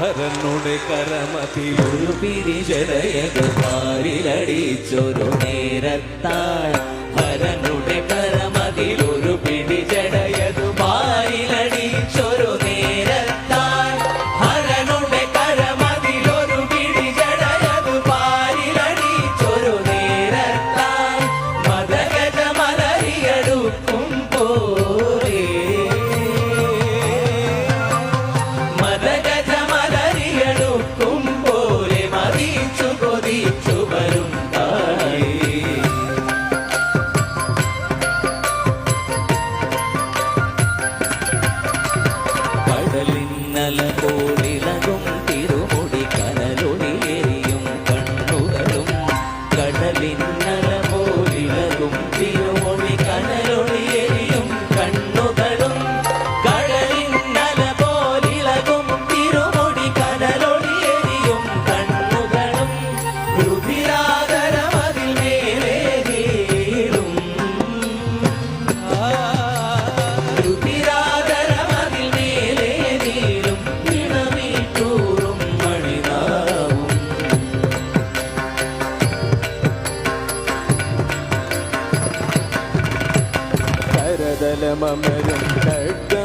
ഭരനുടെ കരമതി. ഒരു പിരിശലയകുമാരിലടിച്ചൊരു നേരത്താണ കടലമമരം കട്ട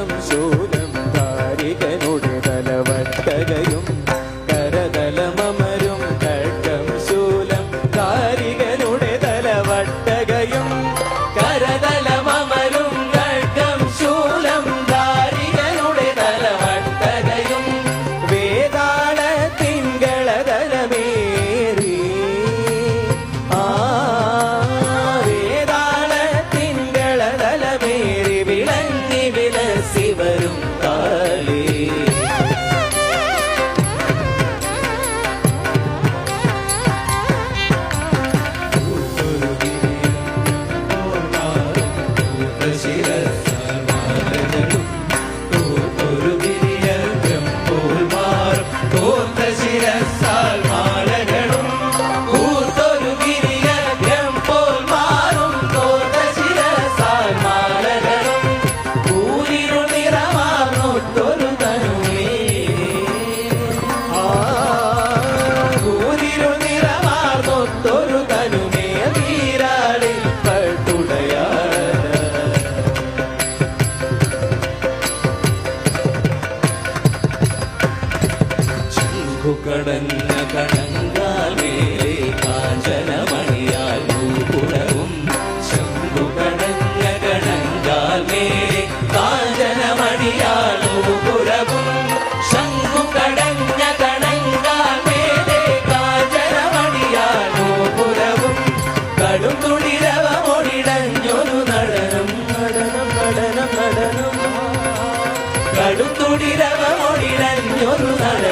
ഒരു കണങ്കാൽ കടഞ്ഞ കടഞ്ഞ നടനം നടനം നടനം നടനം നടനം.